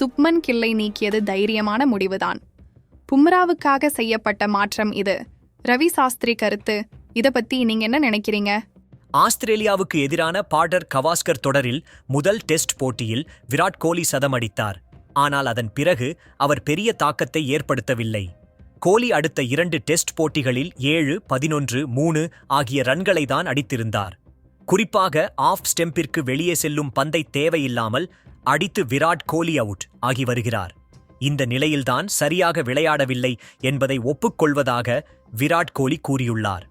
சுப்மன் கில்லை நீக்கியது தைரியமான முடிவுதான். பும்ராவுக்காக செய்யப்பட்ட மாற்றம் இது. ரவி சாஸ்திரி கருத்து இத பத்தி நீங்க என்ன நினைக்கிறீங்க? ஆஸ்திரேலியாவுக்கு எதிரான பாடர் கவாஸ்கர் தொடரில் முதல் டெஸ்ட் போட்டியில் விராட் கோலி சதமடித்தார். ஆனால் அதன் பிறகு அவர் பெரிய தாக்கத்தை ஏற்படுத்தவில்லை. கோலி அடுத்த இரண்டு டெஸ்ட் போட்டிகளில் ஏழு பதினொன்று மூணு ஆகிய ரன்களை தான் அடித்திருந்தார். குறிப்பாக ஆஃப் ஸ்டெம்பிற்கு வெளியே செல்லும் பந்தை தேவையில்லாமல் அடித்து விராட் கோலி அவுட் ஆகி வருகிறார். இந்த நிலையில்தான் சரியாக விளையாடவில்லை என்பதை ஒப்புக்கொள்வதாக விராட் கோலி கூறியுள்ளார்.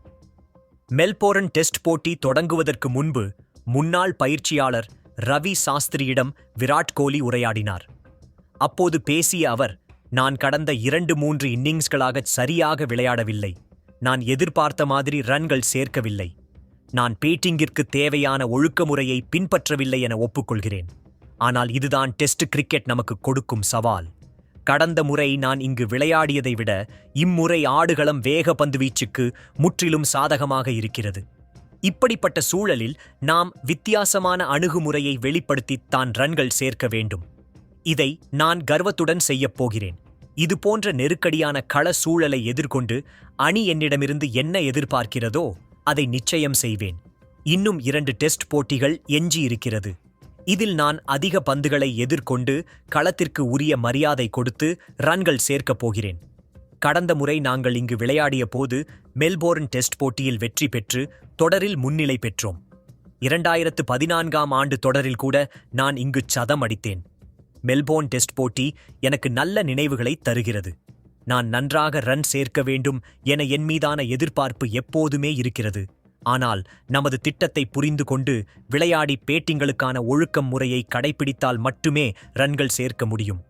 மெல்போரன் டெஸ்ட் போட்டி தொடங்குவதற்கு முன்பு முன்னாள் பயிற்சியாளர் ரவி சாஸ்திரியிடம் விராட் கோலி உரையாடினார். அப்போது பேசிய அவர் நான் கடந்த இரண்டு மூன்று இன்னிங்ஸ்களாக சரியாக விளையாடவில்லை. நான் எதிர்பார்த்த மாதிரி ரன்கள் சேர்க்கவில்லை. நான் பேட்டிங்கிற்கு தேவையான ஒழுக்கமுறையை பின்பற்றவில்லை என ஒப்புக்கொள்கிறேன். ஆனால் இதுதான் டெஸ்ட் கிரிக்கெட் நமக்கு கொடுக்கும் சவால். கடந்த முறை நான் இங்கு விளையாடியதை விட இம்முறை ஆடுகளம் வேக பந்துவீச்சுக்கு முற்றிலும் சாதகமாக இருக்கிறது. இப்படிப்பட்ட சூழலில் நாம் வித்தியாசமான அணுகுமுறையை வெளிப்படுத்தி தான் ரன்கள் சேர்க்க வேண்டும். இதை நான் கர்வத்துடன் செய்யப் போகிறேன். இது போன்ற நெருக்கடியான கள சூழலை எதிர்கொண்டு அணி என்னிடமிருந்து என்ன எதிர்பார்க்கிறதோ அதை நிச்சயம் செய்வேன். இன்னும் இரண்டு டெஸ்ட் போட்டிகள் எஞ்சியிருக்கிறது. இதில் நான் அதிக பந்துகளை எதிர்கொண்டு களத்திற்கு உரிய மரியாதை கொடுத்து ரன்கள் சேர்க்கப் போகிறேன். கடந்த முறை நாங்கள் இங்கு விளையாடிய போது மெல்போர்ன் டெஸ்ட் போட்டியில் வெற்றி பெற்று தொடரில் முன்னிலை பெற்றோம். இரண்டாயிரத்து பதினான்காம் ஆண்டு தொடரில் கூட நான் இங்கு சதம் அடித்தேன். மெல்போர்ன் டெஸ்ட் போட்டி எனக்கு நல்ல நினைவுகளை தருகிறது. நான் நன்றாக ரன் சேர்க்க வேண்டும் என என் மீதான எதிர்பார்ப்பு எப்போதுமே இருக்கிறது. ஆனால் நமது திட்டத்தை புரிந்து கொண்டு விளையாடி பேட்டிங்களுக்கான ஒழுக்கம் முறையை கடைபிடித்தால் மட்டுமே ரன்கள் சேர்க்க முடியும்.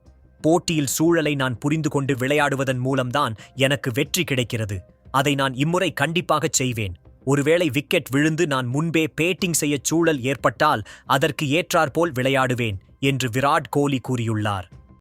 போட்டியில் சூழலை நான் புரிந்து கொண்டு விளையாடுவதன் மூலம்தான் எனக்கு வெற்றி கிடைக்கிறது. அதை நான் இம்முறை கண்டிப்பாகச் செய்வேன். ஒருவேளை விக்கெட் விழுந்து நான் முன்பே பேட்டிங் செய்ய சூழல் ஏற்பட்டால் அதற்கு ஏற்றாற்போல் விளையாடுவேன் என்று விராட் கோலி கூறியுள்ளார்.